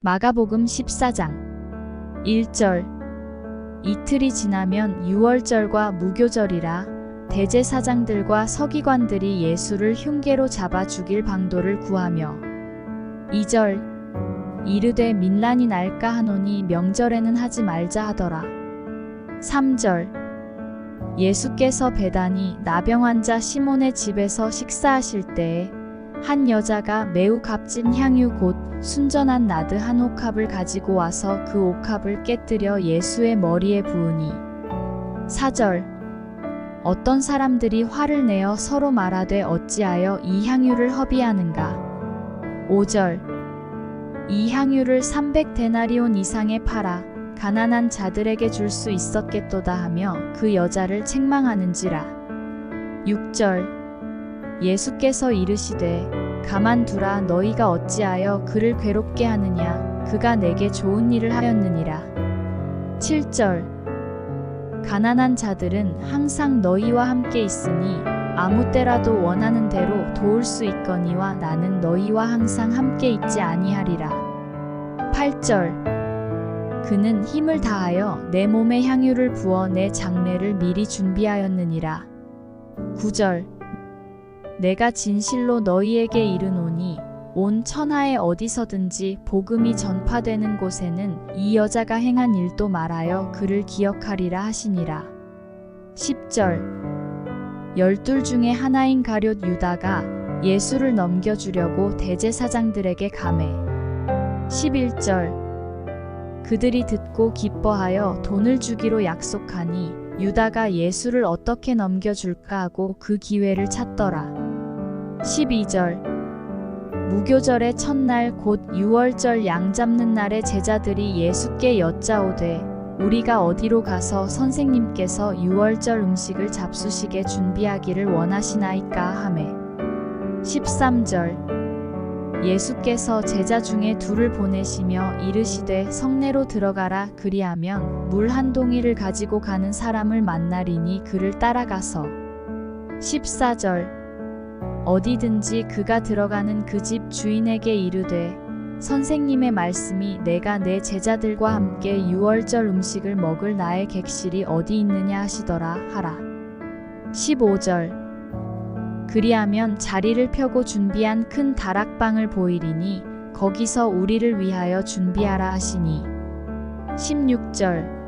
마가복음 14장 1절. 이틀이 지나면 유월절과 무교절이라 대제사장들과 서기관들이 예수를 흉계로 잡아 죽일 방도를 구하며 2절. 이르되 민란이 날까 하노니 명절에는 하지 말자 하더라. 3절. 예수께서 배단이 나병 환자 시몬의 집에서 식사하실 때에 한 여자가 매우 값진 향유 곧 순전한 나드 한 옥합을 가지고 와서 그 옥합을 깨뜨려 예수의 머리에 부으니. 4절. 어떤 사람들이 화를 내어 서로 말하되 어찌하여 이 향유를 허비하는가? 5절. 이 향유를 300데나리온 이상에 팔아 가난한 자들에게 줄 수 있었겠도다 하며 그 여자를 책망하는지라. 6절 예수께서 이르시되 가만두라 너희가 어찌하여 그를 괴롭게 하느냐? 그가 내게 좋은 일을 하였느니라. 7절. 가난한 자들은 항상 너희와 함께 있으니 아무 때라도 원하는 대로 도울 수 있거니와 나는 너희와 항상 함께 있지 아니하리라. 8절. 그는 힘을 다하여 내 몸에 향유를 부어 내 장례를 미리 준비하였느니라. 9절 내가 진실로 너희에게 이르노니 온 천하에 어디서든지 복음이 전파되는 곳에는 이 여자가 행한 일도 말하여 그를 기억하리라 하시니라. 10절 열둘 중에 하나인 가룟 유다가 예수를 넘겨주려고 대제사장들에게 감해. 11절 그들이 듣고 기뻐하여 돈을 주기로 약속하니 유다가 예수를 어떻게 넘겨줄까 하고 그 기회를 찾더라. 12절. 무교절의 첫날 곧 유월절 양 잡는 날에 제자들이 예수께 여짜오되 우리가 어디로 가서 선생님께서 유월절 음식을 잡수시게 준비하기를 원하시나이까 하매. 13절. 예수께서 제자 중에 둘을 보내시며 이르시되 성내로 들어가라 그리하면 물 한 동이를 가지고 가는 사람을 만나리니 그를 따라가서. 14절 어디든지 그가 들어가는 그 집 주인에게 이르되 선생님의 말씀이 내가 내 제자들과 함께 유월절 음식을 먹을 나의 객실이 어디 있느냐 하시더라 하라. 15절. 그리하면 자리를 펴고 준비한 큰 다락방을 보이리니 거기서 우리를 위하여 준비하라 하시니. 16절.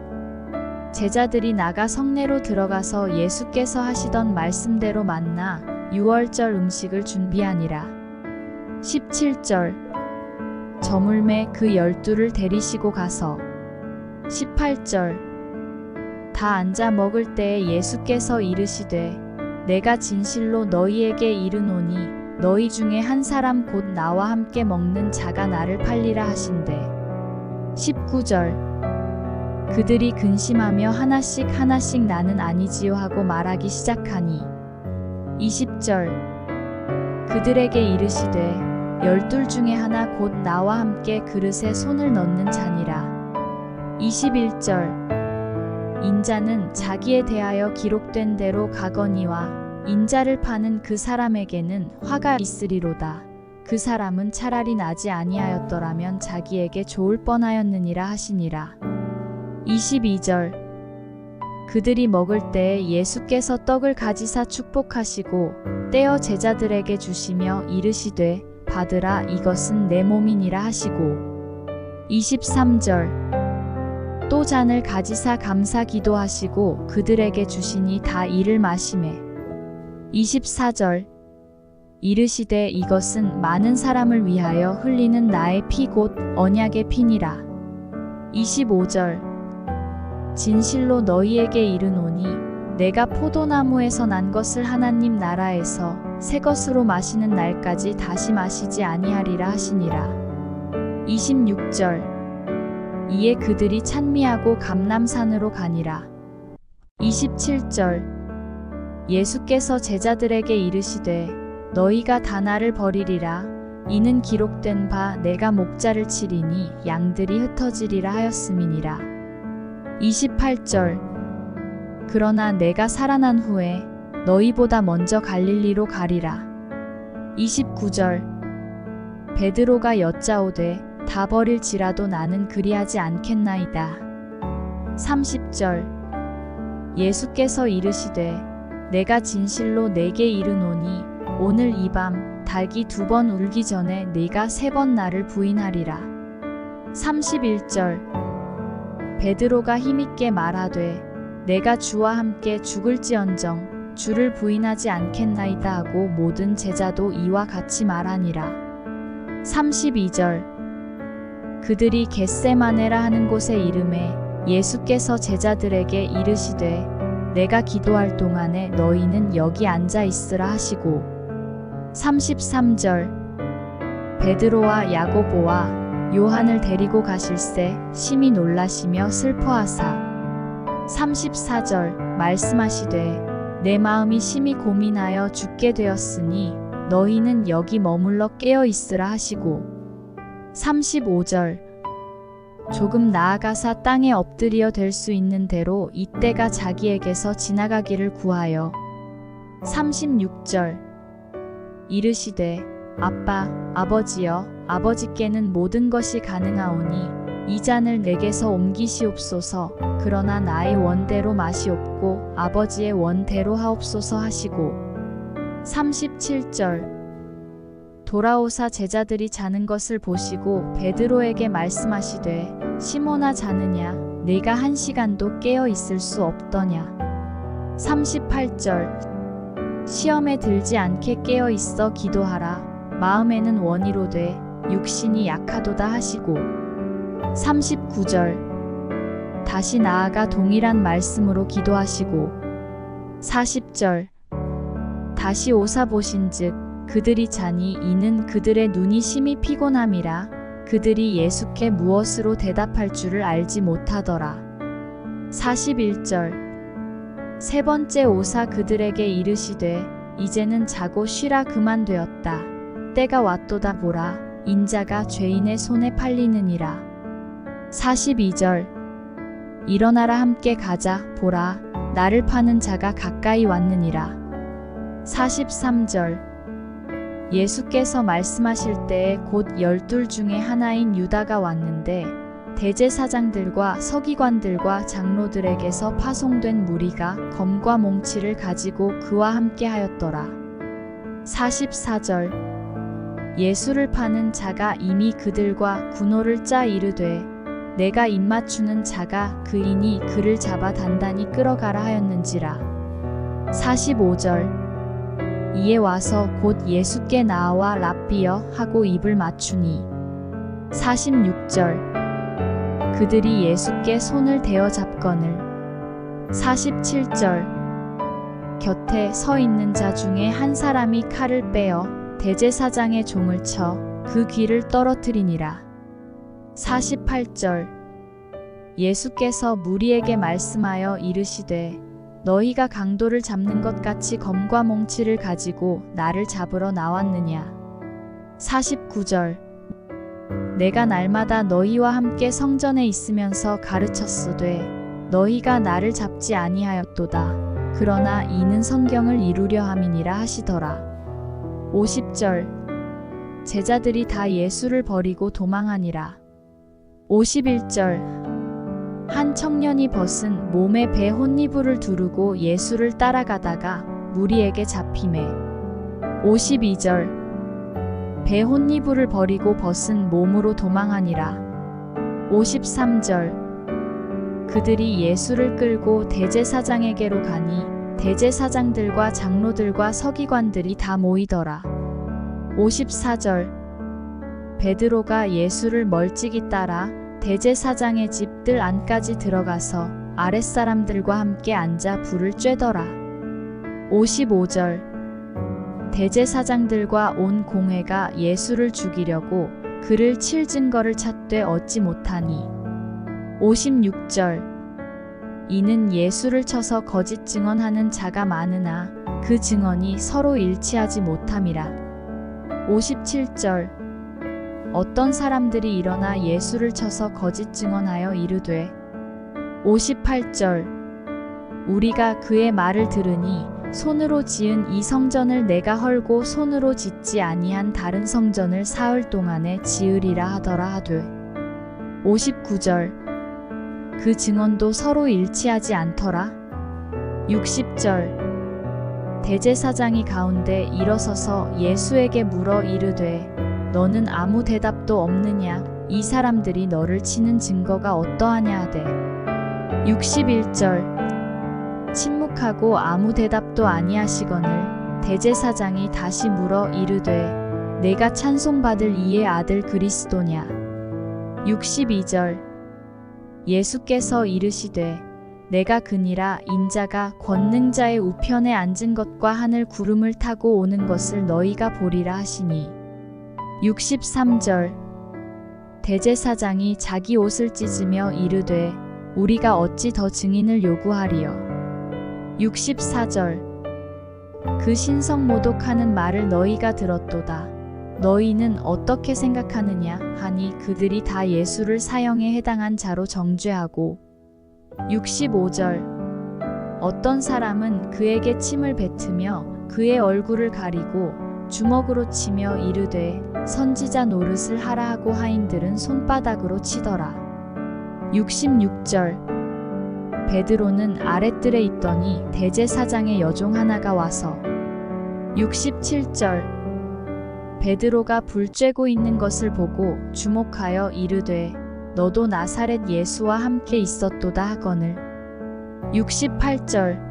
제자들이 나가 성내로 들어가서 예수께서 하시던 말씀대로 만나 유월절 음식을 준비하니라. 17절 저물매 그 열두를 데리시고 가서 18절 다 앉아 먹을 때에 예수께서 이르시되 내가 진실로 너희에게 이르노니 너희 중에 한 사람 곧 나와 함께 먹는 자가 나를 팔리라 하신대 19절 그들이 근심하며 하나씩 하나씩 나는 아니지요 하고 말하기 시작하니 20절. 그들에게 이르시되 열둘 중에 하나 곧 나와 함께 그릇에 손을 넣는 자니라. 21절. 인자는 자기에 대하여 기록된 대로 가거니와 인자를 파는 그 사람에게는 화가 있으리로다. 그 사람은 차라리 나지 아니하였더라면 자기에게 좋을 뻔하였느니라 하시니라. 22절 그들이 먹을 때 예수께서 떡을 가지사 축복하시고 떼어 제자들에게 주시며 이르시되 받으라 이것은 내 몸이니라 하시고. 23절. 또 잔을 가지사 감사 기도하시고 그들에게 주시니 다 이를 마시매 24절. 이르시되 이것은 많은 사람을 위하여 흘리는 나의 피 곧 언약의 피니라. 25절 진실로 너희에게 이르노니 내가 포도나무에서 난 것을 하나님 나라에서 새 것으로 마시는 날까지 다시 마시지 아니하리라 하시니라. 26절 이에 그들이 찬미하고 감남산으로 가니라. 27절 예수께서 제자들에게 이르시되 너희가 다 나를 버리리라 이는 기록된 바 내가 목자를 치리니 양들이 흩어지리라 하였음이니라. 28절 그러나 내가 살아난 후에 너희보다 먼저 갈릴리로 가리라. 29절 베드로가 여짜오되 다 버릴지라도 나는 그리하지 않겠나이다. 30절 예수께서 이르시되 내가 진실로 내게 이르노니 오늘 이 밤 닭이 두 번 울기 전에 네가 세 번 나를 부인하리라. 31절 베드로가 힘있게 말하되 내가 주와 함께 죽을지언정 주를 부인하지 않겠나이다 하고 모든 제자도 이와 같이 말하니라. 32절. 그들이 겟세마네라 하는 곳에 이름에 예수께서 제자들에게 이르시되 내가 기도할 동안에 너희는 여기 앉아 있으라 하시고. 33절. 베드로와 야고보와 요한을 데리고 가실새 심히 놀라시며 슬퍼하사. 34절 말씀하시되 내 마음이 심히 고민하여 죽게 되었으니 너희는 여기 머물러 깨어 있으라 하시고. 35절 조금 나아가사 땅에 엎드려 될 수 있는 대로 이때가 자기에게서 지나가기를 구하여. 36절 이르시되 아빠 아버지여 아버지께는 모든 것이 가능하오니 이 잔을 내게서 옮기시옵소서. 그러나 나의 원대로 마시옵고 아버지의 원대로 하옵소서 하시고. 37절. 돌아오사 제자들이 자는 것을 보시고 베드로에게 말씀하시되 시몬아 자느냐? 네가 한 시간도 깨어 있을 수 없더냐? 38절. 시험에 들지 않게 깨어 있어 기도하라. 마음에는 원이로 돼 육신이 약하도다 하시고 39절 다시 나아가 동일한 말씀으로 기도하시고 40절 다시 오사 보신즉 그들이 자니 이는 그들의 눈이 심히 피곤함이라 그들이 예수께 무엇으로 대답할 줄을 알지 못하더라. 41절 세 번째 오사 그들에게 이르시되 이제는 자고 쉬라 그만되었다. 때가 왔도다 보라 인자가 죄인의 손에 팔리느니라. 42절. 일어나라 함께 가자 보라. 나를 파는 자가 가까이 왔느니라. 43절. 예수께서 말씀하실 때에 곧 열둘 중에 하나인 유다가 왔는데 대제사장들과 서기관들과 장로들에게서 파송된 무리가 검과 몽치를 가지고 그와 함께 하였더라. 44절 예수를 파는 자가 이미 그들과 군호를 짜 이르되 내가 입맞추는 자가 그이니 그를 잡아 단단히 끌어가라 하였는지라. 45절. 이에 와서 곧 예수께 나와 랍비여 하고 입을 맞추니. 46절. 그들이 예수께 손을 대어 잡거늘. 47절. 곁에 서 있는 자 중에 한 사람이 칼을 빼어 대제사장의 종을 쳐 그 귀를 떨어뜨리니라 48절 예수께서 무리에게 말씀하여 이르시되 너희가 강도를 잡는 것 같이 검과 몽치를 가지고 나를 잡으러 나왔느냐. 49절 내가 날마다 너희와 함께 성전에 있으면서 가르쳤으되 너희가 나를 잡지 아니하였도다. 그러나 이는 성경을 이루려 함이니라 하시더라. 50절. 제자들이 다 예수를 버리고 도망하니라. 51절. 한 청년이 벗은 몸에 배 혼니부를 두르고 예수를 따라가다가 무리에게 잡힘에 52절. 배 혼니부를 버리고 벗은 몸으로 도망하니라. 53절. 그들이 예수를 끌고 대제사장에게로 가니 대제사장들과 장로들과 서기관들이 다 모이더라. 54절. 베드로가 예수를 멀찍이 따라 대제사장의 집들 안까지 들어가서 아랫사람들과 함께 앉아 불을 쬐더라. 55절. 대제사장들과 온 공회가 예수를 죽이려고 그를 칠 증거를 찾되 얻지 못하니. 56절 이는 예수를 쳐서 거짓 증언하는 자가 많으나 그 증언이 서로 일치하지 못함이라. 57절. 어떤 사람들이 일어나 예수를 쳐서 거짓 증언하여 이르되 58절. 우리가 그의 말을 들으니 손으로 지은 이 성전을 내가 헐고 손으로 짓지 아니한 다른 성전을 사흘 동안에 지으리라 하더라 하되 59절 그 증언도 서로 일치하지 않더라. 60절. 대제사장이 가운데 일어서서 예수에게 물어 이르되 너는 아무 대답도 없느냐? 이 사람들이 너를 치는 증거가 어떠하냐? 하되. 61절. 침묵하고 아무 대답도 아니하시거늘 대제사장이 다시 물어 이르되 내가 찬송받을 이의 아들 그리스도냐? 62절 예수께서 이르시되 내가 그니라 인자가 권능자의 우편에 앉은 것과 하늘 구름을 타고 오는 것을 너희가 보리라 하시니. 63절. 대제사장이 자기 옷을 찢으며 이르되 우리가 어찌 더 증인을 요구하리요? 64절. 그 신성 모독하는 말을 너희가 들었도다 너희는 어떻게 생각하느냐? 하니 그들이 다 예수를 사형에 해당한 자로 정죄하고. 65절. 어떤 사람은 그에게 침을 뱉으며 그의 얼굴을 가리고 주먹으로 치며 이르되 선지자 노릇을 하라 하고 하인들은 손바닥으로 치더라. 66절. 베드로는 아랫뜰에 있더니 대제사장의 여종 하나가 와서. 67절 베드로가 불 쬐고 있는 것을 보고 주목하여 이르되 너도 나사렛 예수와 함께 있었도다 하거늘. 68절.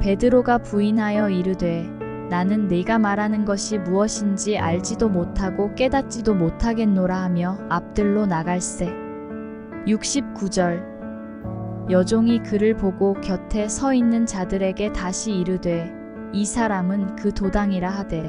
베드로가 부인하여 이르되 나는 네가 말하는 것이 무엇인지 알지도 못하고 깨닫지도 못하겠노라 하며 앞들로 나갈세. 69절. 여종이 그를 보고 곁에 서 있는 자들에게 다시 이르되 이 사람은 그 도당이라 하되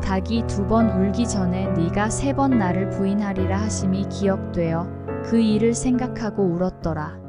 닭이 두 번 울기 전에 네가 세 번 나를 부인하리라 하심이 기억되어 그 일을 생각하고 울었더라